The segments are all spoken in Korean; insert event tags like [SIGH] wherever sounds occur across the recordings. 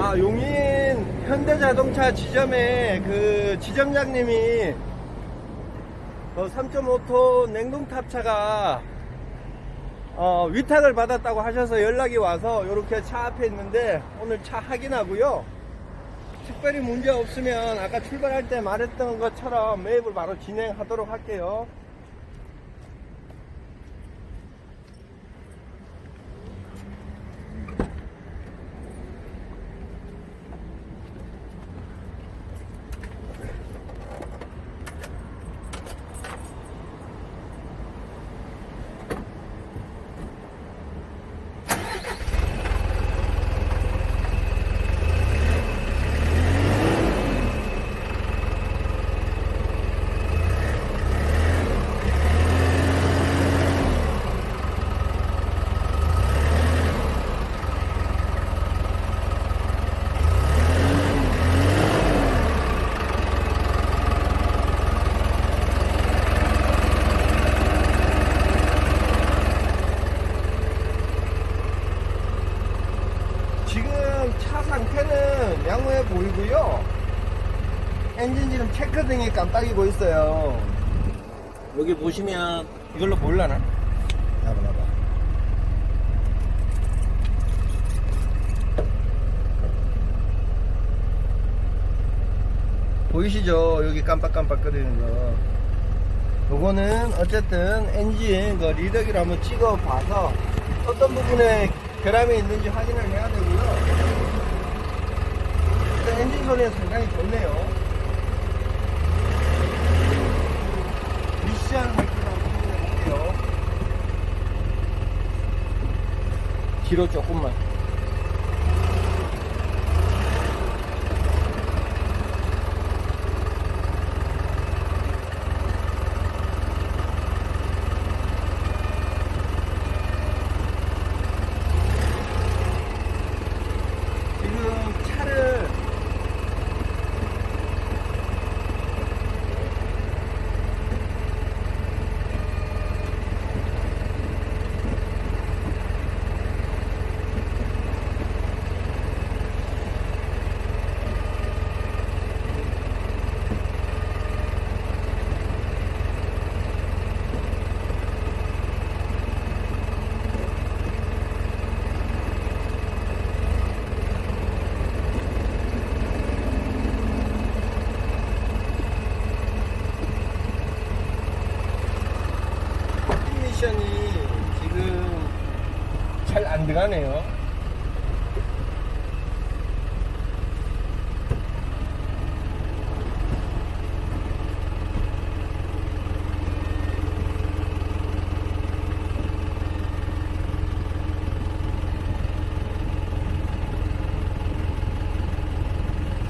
아, 용인 현대자동차 지점에 그 지점장님이 어, 3.5톤 냉동탑차가 어, 위탁을 받았다고 하셔서 연락이 와서 이렇게 차 앞에 있는데 오늘 차 확인하고요. 특별히 문제 없으면 아까 출발할 때 말했던 것처럼 매입을 바로 진행하도록 할게요. 지금 차 상태는 양호해 보이고요. 엔진 지금 체크등이 깜빡이고 있어요. 여기 보시면 이걸로 보일라나? 나봐 나봐. 보이시죠? 여기 깜빡깜빡 거리는 거. 요거는 어쨌든 엔진 그 리더기를 한번 찍어 봐서 어떤 부분에 결함이 있는지 확인을 해야 되고요. 엔진 소리는 상당히 좋네요. 미션 밝기도 한번 확인해 볼게요. 뒤로 조금만. 지금 차를 이 미션이 지금 들어가네요.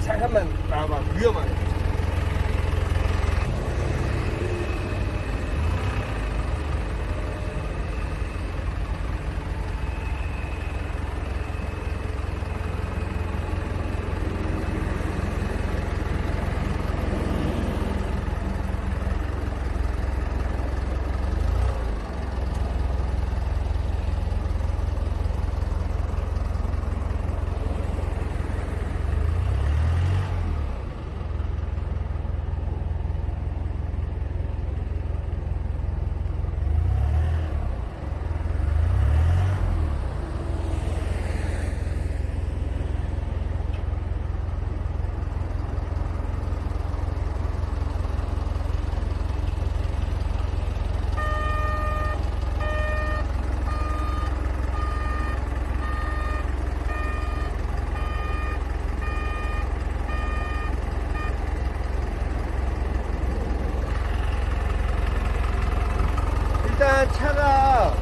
잠깐만 나와봐 위험하네. 일단 차가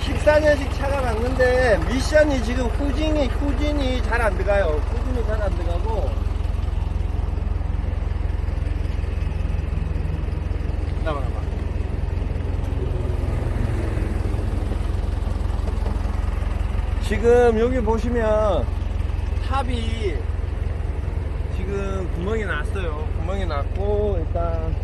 14년식 차가 미션이 지금 후진이 후진이 잘 안 들어가요. 후진이 잘 안 들어가고 나봐 나봐. 지금 여기 보시면 탑이 지금 구멍이 났어요. 구멍이 났고 일단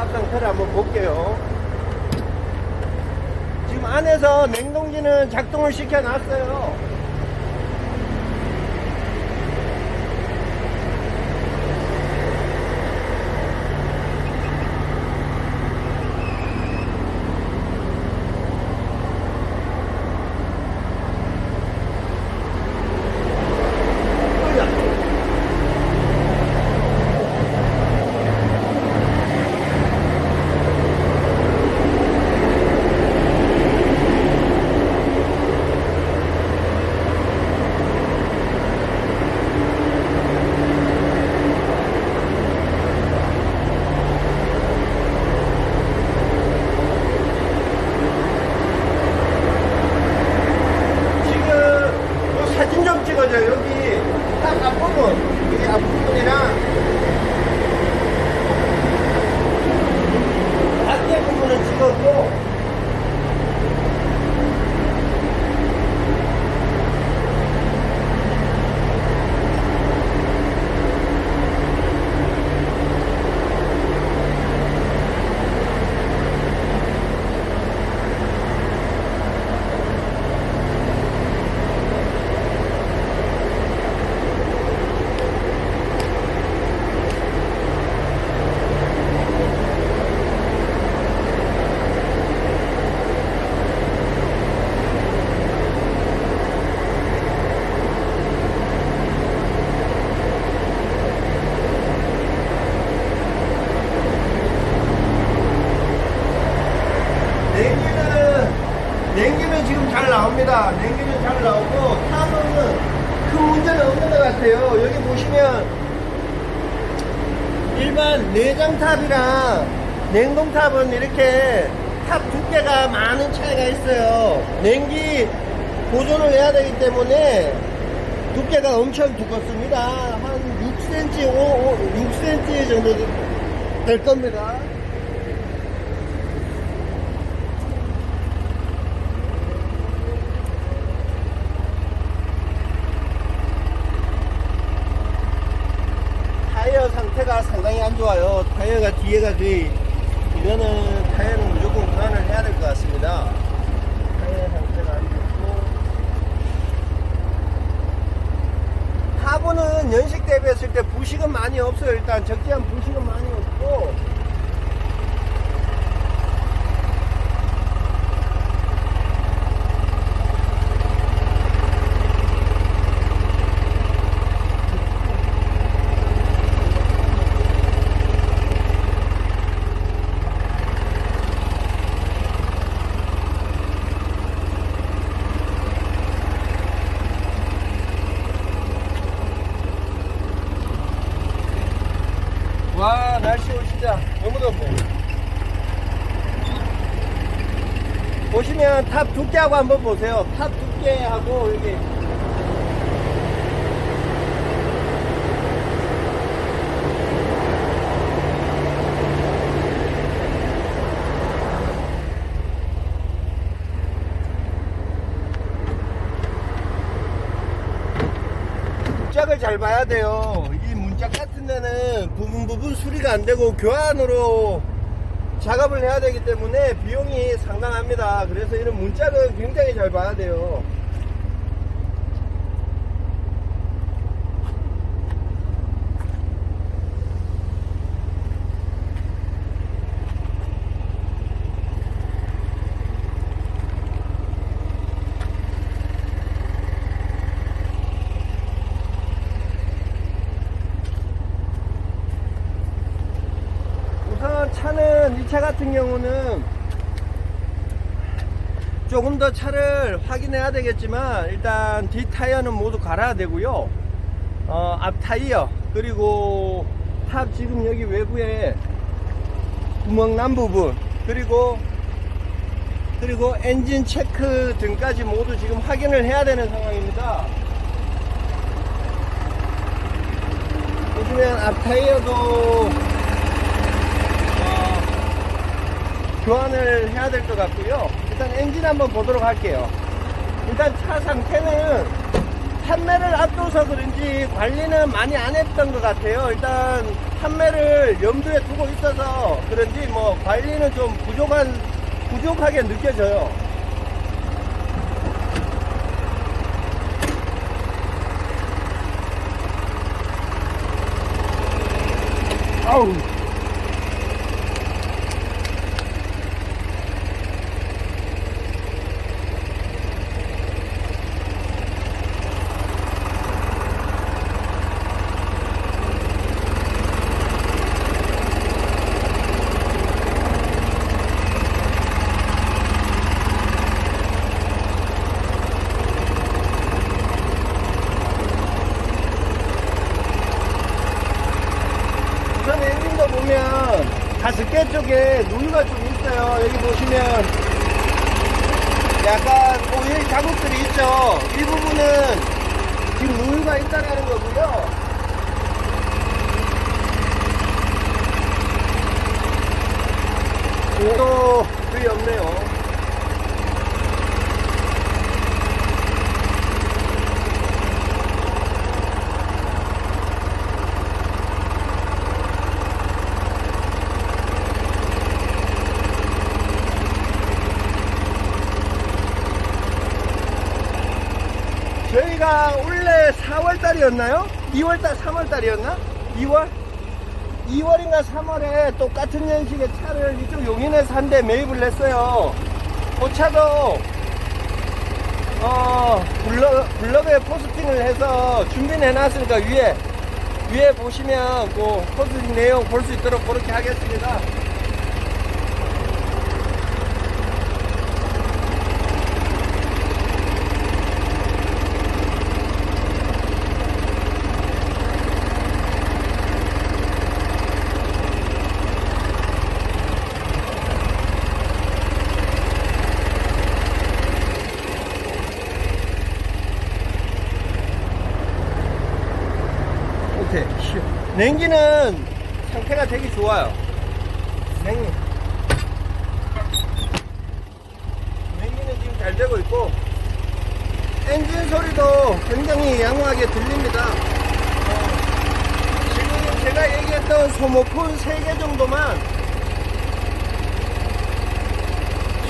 탑 상태를 한번 볼게요. 안에서 냉동기는 작동을 시켜놨어요. 지금 요 사진 좀 찍어줘요. 여기 딱 앞부분, 여기 앞부분이랑 밖에 부분을 찍었고 냉기는 냉기는 지금 잘 나옵니다. 냉기는 잘 나오고 탑은 큰 문제는 없는 것 같아요. 여기 보시면 일반 내장탑이랑 냉동탑은 이렇게 탑 두께가 많은 차이가 있어요. 냉기 보존을 해야 되기 때문에 두께가 엄청 두껍습니다. 한 6cm, 5, 6cm 정도 될 겁니다. 타이어 상태가 상당히 안 좋아요. 타이어가 뒤에가 거의 이거는 타이어는 무조건 교환을 해야 될 것 같습니다. 타이어 상태가 안 좋고 하부는 연식 대비했을 때 부식은 많이 없어요. 일단 적지한 부식은 많이 없고 와 날씨 오진짜 너무 덥네 보시면 탑 두께하고 한번 보세요 탑 두께하고 여기 문짝을 잘 봐야 돼요. 이 문짝 같은 데는 부분 부분 수리가 안 되고 교환으로 작업을 해야 되기 때문에 비용이 상당합니다. 그래서 이런 문짝은 굉장히 잘 봐야 돼요. 우선 차 같은 경우는 조금 더 차를 확인해야 되겠지만 일단 뒷 타이어는 모두 갈아야 되고요. 어, 앞 타이어 그리고 탑 지금 여기 외부에 구멍 난 부분 그리고 그리고 엔진 체크 등까지 모두 지금 확인을 해야 되는 상황입니다. 보시면 앞 타이어도 어, 교환을 해야 될 것 같고요. 일단 엔진 한번 보도록 할게요. 일단 차 상태는 판매를 앞둬서 그런지 관리는 많이 안 했던 것 같아요. 일단 판매를 염두에 두고 있어서 그런지 뭐 관리는 좀 부족한 부족하게 느껴져요. 아우. 우선 엔진도 가습계 쪽에 누유가 좀 있어요. 여기 보시면 약간 오일 자국들이 있죠. 이 부분은 지금 누유가 있다는 거고요. 오도 거의 없네요. 2월달이었나요? 2월달, 3월달이었나? 2월? 2월인가 3월에 똑같은 연식의 차를 이쪽 용인에서 한 대 매입을 했어요. 그 차도, 어, 블럭, 블럭에 포스팅을 해서 준비는 해놨으니까 위에, 위에 보시면 그 포스팅 내용 볼 수 있도록 그렇게 하겠습니다. 쉬. 냉기는 상태가 되게 좋아요. 냉기. 냉기는 지금 잘 되고 있고, 엔진 소리도 굉장히 양호하게 들립니다. 어, 지금 제가 얘기했던 소모폰 3개 정도만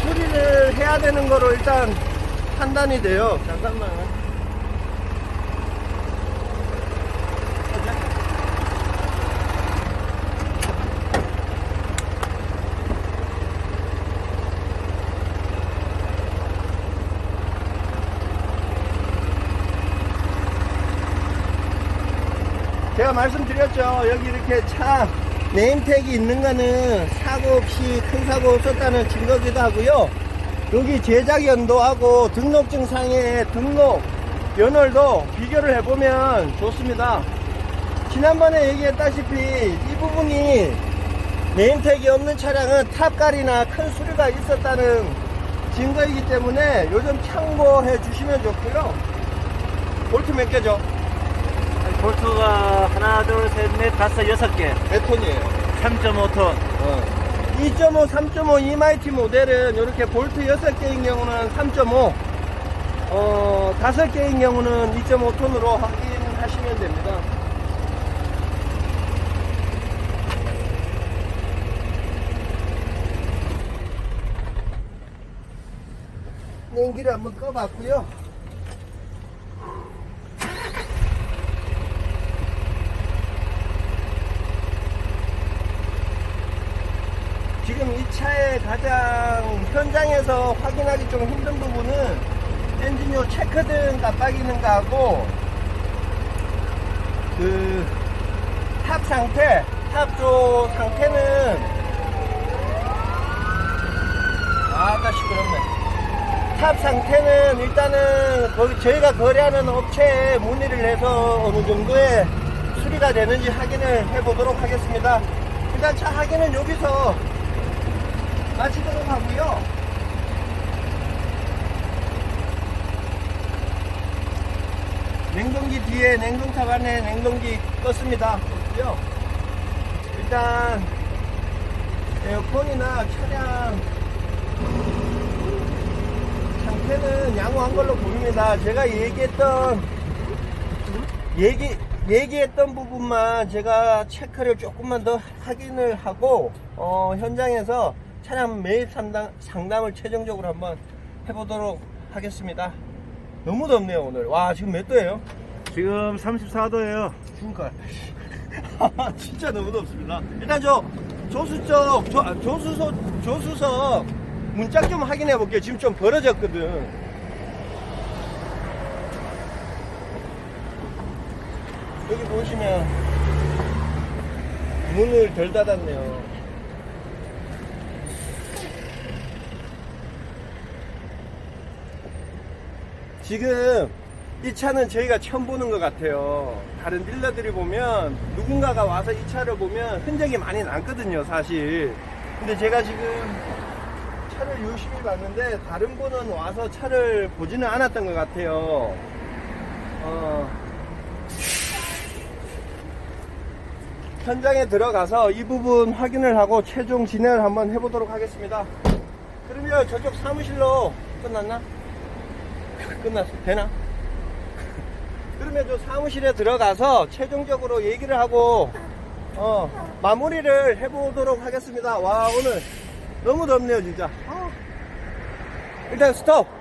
수리를 해야 되는 거로 일단 판단이 돼요. 잠깐만. 제가 말씀드렸죠. 여기 이렇게 차 네임택이 있는 거는 사고 없이 큰 사고 없었다는 증거기도 하고요. 여기 제작 연도하고 등록증 상의 등록 연월도 비교를 해보면 좋습니다. 지난번에 얘기했다시피 이 부분이 네임택이 없는 차량은 탑갈이나 큰 수리가 있었다는 증거이기 때문에 요즘 참고해 주시면 좋고요. 볼트 몇 개죠? 볼트가 하나, 둘, 셋, 넷, 다섯, 여섯 개. 몇 톤이에요? 3.5톤. 어. 2.5, 3.5 이마이티 모델은 이렇게 볼트 6개인 경우는 3.5, 어, 5개인 경우는 2.5톤으로 확인하시면 됩니다. 냉기를 한번 꺼봤고요. 지금 이 차의 가장 현장에서 확인하기 좀 힘든 부분은 엔진요 체크등 깜빡이는 거하고 그 탑 상태, 탑쪽 상태는 아따 시끄럽네. 탑 상태는 일단은 거기 저희가 거래하는 업체에 문의를 해서 어느 정도의 수리가 되는지 확인을 해보도록 하겠습니다. 일단 차 확인은 여기서 마치도록 하고요. 냉동기 뒤에 냉동탑 안에 냉동기 껐습니다. 그죠? 일단 에어컨이나 차량 상태는 양호한 걸로 보입니다. 제가 얘기했던 얘기 얘기했던 부분만 제가 체크를 조금만 더 확인을 하고 어, 현장에서 차량 매입 상담, 상담을 최종적으로 한번 해보도록 하겠습니다. 너무 덥네요 오늘. 와 지금 몇 도예요? 지금 34도예요. 죽을 것 같다. 진짜 너무 덥습니다. 일단 저 조수 쪽, 조, 아, 조수석, 조수석 문짝 좀 확인해 볼게요. 지금 좀 벌어졌거든. 여기 보시면 문을 덜 닫았네요. 지금 이 차는 저희가 처음 보는 것 같아요. 다른 딜러들이 보면 누군가가 와서 이 차를 보면 흔적이 많이 남거든요, 사실. 근데 제가 지금 차를 유심히 봤는데 다른 분은 와서 차를 보지는 않았던 것 같아요. 어, 현장에 들어가서 이 부분 확인을 하고 최종 진행을 한번 해보도록 하겠습니다. 그러면 저쪽 사무실로 끝났나? 끝났어. 되나? [LAUGHS] 그러면 저 사무실에 들어가서 최종적으로 얘기를 하고 어 마무리를 해보도록 하겠습니다. 와 오늘 너무 덥네요 진짜. 아. 일단 스톱.